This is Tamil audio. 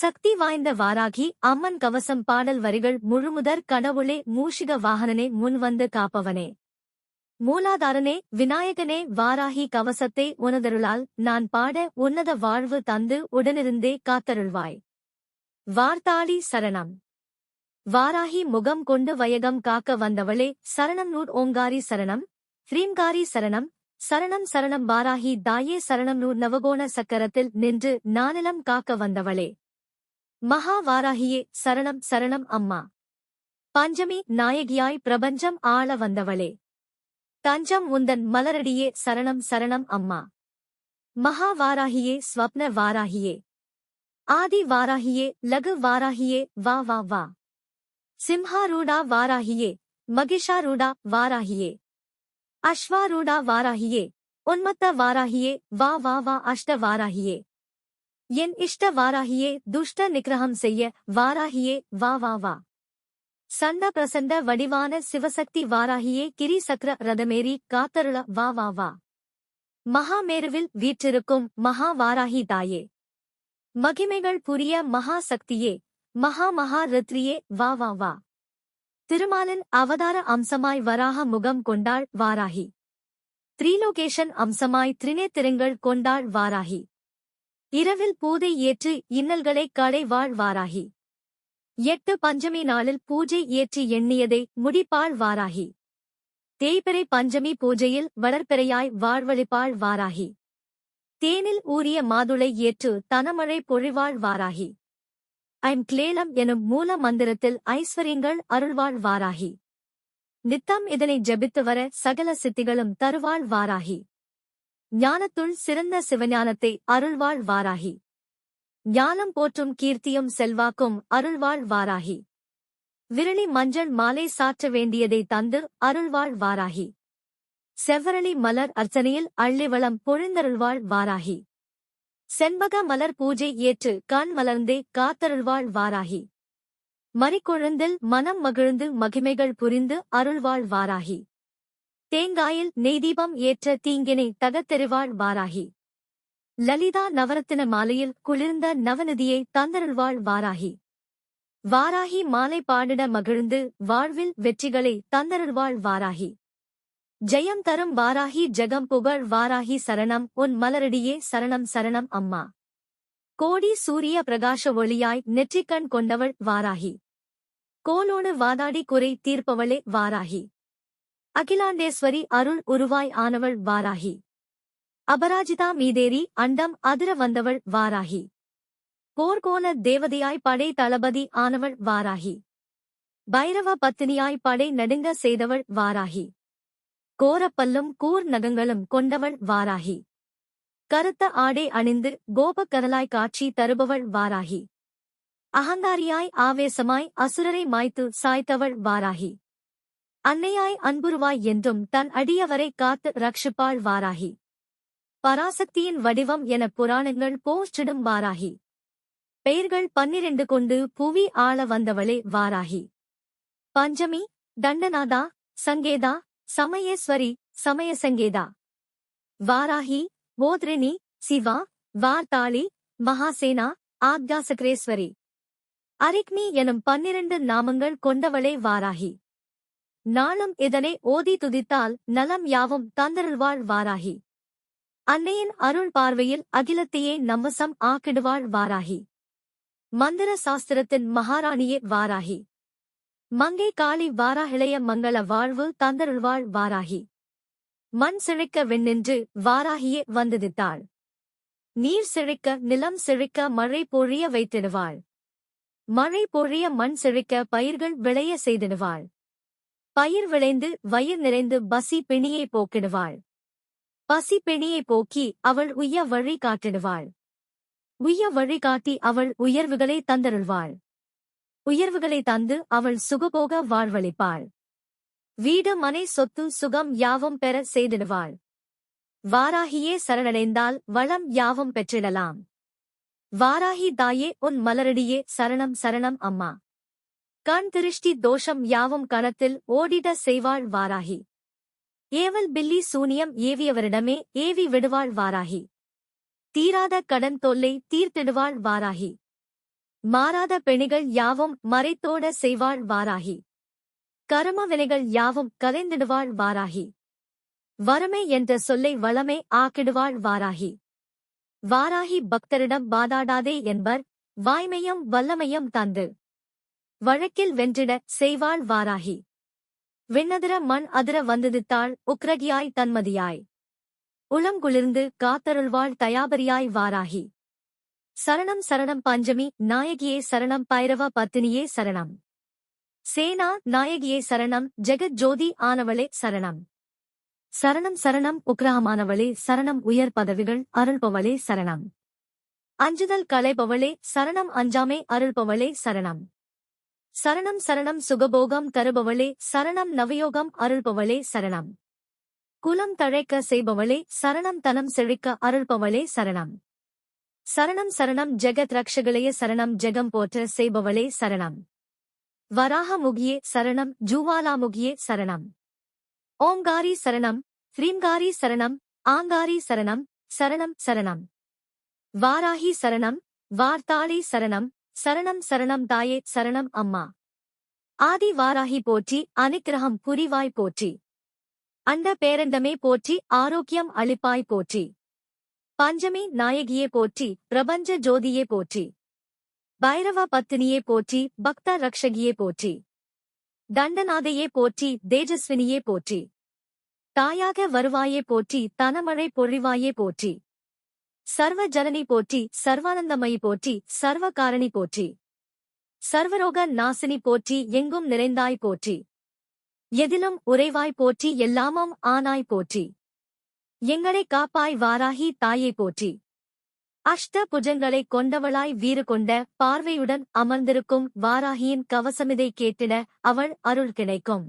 சக்தி வாய்ந்த வாராகி அம்மன் கவசம் பாடல் வரிகள் முழுமுதற் கடவுளே மூஷிக வாகனனே முன்வந்து காப்பவனே. மூலாதாரனே விநாயகனே வாராகி கவசத்தை உனதருளால் நான் பாட உன்னத வாழ்வு தந்து உடனிருந்தே காத்தருள்வாய். வார்த்தாளி சரணம். வாராகி முகம் கொண்டு வயகம் காக்க வந்தவளே சரணம் நூர் ஓங்காரி சரணம். ஹ்ரீங்காரி சரணம். சரணம் சரணம் வாராகி தாயே சரணம் நூர் நவகோண சக்கரத்தில் நின்று நானிலம் காக்க வந்தவளே. மகா வாராகியே சரணம் சரணம் அம்மா பஞ்சமி நாயகியாய் பிரபஞ்சம் ஆள வந்தவளே தஞ்சம் உந்தன் மலரடியே சரணம் சரணம் அம்மா மகா வாராகியே ஸ்வப்ன வாராகியே ஆதி வாராகியே லகு வாராகியே வா வா வா சிம்ஹாரூடா வாராகியே மகிஷாரூடா வாராகியே அஸ்வாரூடா வாராகியே உன்மத்த வாராகியே வா வா வா அஷ்ட வாராகியே என் இஷ்ட வாராகியே துஷ்ட நிகிரகம் செய்ய வாராகியே வா வா வா. சண்ட பிரசண்ட வடிவான சிவசக்தி வாராகியே கிரி சக்கர ரதமேரி காத்தருள வா வா வா. மகாமேருவில் வீற்றிருக்கும் மகா வாராகி தாயே. மகிமைகள் புரிய மகா சக்தியே மகா மகா ரித்ரியே வா வா வா. திருமாலின் அவதார அம்சமாய் வராக முகம் கொண்டாள் வாராகி. த்ரீலோகேஷன் அம்சமாய் திரிநேத்திரங்கள் கொண்டாள் வாராகி. இரவில் பூதை ஏற்று இன்னல்களை கடை வாழ் வாராகி எட்டு பஞ்சமி நாளில் பூஜை ஏற்றி எண்ணியதை முடிப்பாள் வாராகி தேய்பிறை பஞ்சமி பூஜையில் வளர்பிறையாய் வாழ்வழிப்பாள் வாராகி. தேனில் ஊறிய மாதுளை ஏற்று தனமழை பொழிவாள் வாராகி ஐம் கிளேலம் எனும் மூல மந்திரத்தில் ஐஸ்வர்யங்கள் அருள்வாள் வாராகி நித்தம் இதனை ஜபித்து வர சகல சித்திகளும் தருவாள் வாராகி ஞானத்துள் சிறந்த சிவஞானத்தை அருள்வாள் வாராகி. ஞானம் போற்றும் கீர்த்தியும் செல்வாக்கும் அருள்வாள் வாராகி. விரலி மஞ்சள் மாலை சாற்ற வேண்டியதை தந்து அருள்வாள் வாராகி. செவ்வரளி மலர் அர்ச்சனையில் அள்ளிவளம் பொழிந்தருள்வாள் வாராகி. செண்பக மலர் பூஜை ஏற்று கண் மலர்ந்தே காத்தருள்வாள் வாராகி. மறிக்கொழுந்தில் மனம் மகிழ்ந்து மகிமைகள் புரிந்து அருள்வாள் வாராகி. தேங்காயில் நெய்தீபம் ஏற்ற தீங்கினை தகத்தெறிவாள் வாராகி. லலிதா நவரத்தின மாலையில் குளிர்ந்த நவநிதியை தந்தருள்வாள் வாராகி. வாராகி மாலை பாடிட மகிழ்ந்து வாழ்வில் வெற்றிகளை தந்தருள்வாள் வாராகி. ஜெயம் தரும் வாராகி ஜெகம் புகழ் வாராகி சரணம் உன் மலரடியே சரணம் சரணம் அம்மா. கோடி சூரிய பிரகாஷ ஒளியாய் நெற்றிக்கண் கொண்டவள் வாராகி. கோலோடு வாதாடி குறை தீர்ப்பவளே வாராகி. அகிலாண்டேஸ்வரி அருள் உருவாய் ஆனவள் வாராகி. அபராஜிதா மீதேறி அண்டம் அதிர வந்தவள் வாராகி. போர்கோண தேவதையாய் படை தளபதி ஆனவள் வாராகி. பைரவ பத்தினியாய் படை நடுங்க செய்தவள் வாராகி. கோரப்பல்லும் கூர் நகங்களும் கொண்டவள் வாராகி. கருத்த ஆடை அணிந்து கோபக்கரலாய் காட்சி தருபவள் வாராகி. அகங்காரியாய் ஆவேசமாய் அசுரரை மாய்த்து சாய்த்தவள் வாராகி. அன்னையாய் அன்புருவாய் என்றும் தன் அடியவரை காத்து ரக்ஷிப்பாள் வாராகி பராசக்தியின் வடிவம் என புராணங்கள் போஸ்டிடும் வாராகி. பெயர்கள் பன்னிரண்டு கொண்டு புவி ஆள வந்தவளே வாராகி. பஞ்சமி தண்டநாதா சங்கேதா சமயேஸ்வரி சமயசங்கேதா. வாராகி ஓத்ரினி சிவா வார்த்தாளி மகாசேனா ஆத்யாசக்ரேஸ்வரி அரிக்னி எனும் பன்னிரண்டு நாமங்கள் கொண்டவளே வாராகி. நாளும் இதனை ஓதி துதித்தால் நலம் யாவும் தந்தருள்வாள் வாராகி. அன்னையின் அருள் பார்வையில் அகிலத்தையே நம்மசம் ஆக்கிடுவாள் வாராகி. மந்திர சாஸ்திரத்தின் மகாராணியே வாராகி. மங்கை காளி வாராகிளைய மங்கள வாழ்வு தந்தருள்வாள் வாராகி. மண் செழிக்க வெண்ணின்று வாராகியே வந்துதித்தாள். நீர் செழிக்க நிலம் செழிக்க மழை பொழிய வைத்திடுவாள். மழை பொழிய மண் செழிக்க பயிர்கள் விளைய செய்திடுவாள். பயிர் விளைந்து வயிர் நிறைந்து பசி பிணியை போக்கிடுவாள். பசி பிணியை போக்கி அவள் உய்ய வழி காட்டிடுவாள். உய்ய வழி காட்டி அவள் உயர்வுகளை தந்தருள்வாள். உயர்வுகளை தந்து அவள் சுகபோக வாழ்வளிப்பாள். வீடு மனை சொத்து சுகம் யாவும் பெற செய்திடுவாள். வாராகியே சரணடைந்தால் வளம் யாவும் பெற்றிடலாம். வாராகி தாயே உன் மலரடியே சரணம் சரணம் அம்மா. கண் திருஷ்டி தோஷம் யாவும் கணத்தில் ஓடிட செய்வாள் வாராகி. ஏவல் பில்லி சூனியம் ஏவியவரிடமே ஏவி விடுவாள் வாராகி. தீராத கடன் தொல்லை தீர்த்திடுவாள் வாராகி. மாறாத பெணிகள் யாவும் மறைத்தோட செய்வாள் வாராகி. கரும வினைகள் யாவும் கலைந்திடுவாள் வாராகி. வரமே என்ற சொல்லை வளமே ஆக்கிடுவாள் வாராகி. வாராகி பக்தரிடம் வாதாடாதே என்பர் வாய்மையும் வல்லமையும் தந்து. வழக்கில் வென்றிட செய்வாள் வாராகி. விண்ணதிர மண் அதிர வந்ததித்தாள் உக்ரகியாய் தன்மதியாய். உளங்குளிர்ந்து காத்தருள்வாள் தயாபரியாய் வாராகி. சரணம் சரணம் பஞ்சமி நாயகியே சரணம் பைரவ பத்தினியே சரணம். சேனா நாயகியே சரணம் ஜெகத் ஜோதி ஆனவளே சரணம். சரணம் சரணம் உக்ரகமானவளே சரணம் உயர் பதவிகள் அருள்பவளே சரணம். அஞ்சுதல் களைபவளே சரணம் அஞ்சாமே அருள்பவளே சரணம். சரணம் சரணம் சுகபோகம் தருபவளே சரணம் நவயோகம் அருள்பவளே சரணம். குலம் தழைக்க செய்பவளே சரணம் தனம் செழிக்க அருள்பவளே சரணம். சரணம் சரணம் ஜெகத் ரக்ஷகளைய சரணம் ஜெகம் போற்ற செய்பவளே சரணம். வராகமுகியே சரணம் ஜூவாலாமுகியே சரணம். ஓங்காரி சரணம் ஸ்ரீங்காரி சரணம் ஆங்காரி சரணம் சரணம் சரணம். வாராகி சரணம் வார்த்தாளி சரணம் சரணம் சரணம் தாயே சரணம் அம்மா. ஆதி வாராகி போற்றி அனுக்கிரகம் புரிவாய் போற்றி. அண்ட பேரண்டமே போற்றி ஆரோக்கியம் அளிப்பாய் போற்றி. பஞ்சமி நாயகியே போற்றி பிரபஞ்ச ஜோதியே போற்றி. பைரவ பத்தினியே போற்றி பக்த ரக்ஷகியே போற்றி. தண்டநாதையே போற்றி தேஜஸ்வினியே போற்றி. தாயாக வருவாயே போற்றி தனமழை பொழிவாயே போற்றி. சர்வ ஜனனி போற்றி சர்வானந்தமயி போற்றி சர்வ காரணி போற்றி. சர்வரோக நாசினி போற்றி எங்கும் நிறைந்தாய் போற்றி. எதிலும் உறைவாய் போற்றி எல்லாமும் ஆனாய் போற்றி. எங்களை காப்பாய் வாராகி தாயே போற்றி. அஷ்ட புஜங்களை கொண்டவளாய் வீறு கொண்ட பார்வையுடன் அமர்ந்திருக்கும் வாராகியின் கவசமிதை கேட்டிட அவள் அருள் கிடைக்கும்.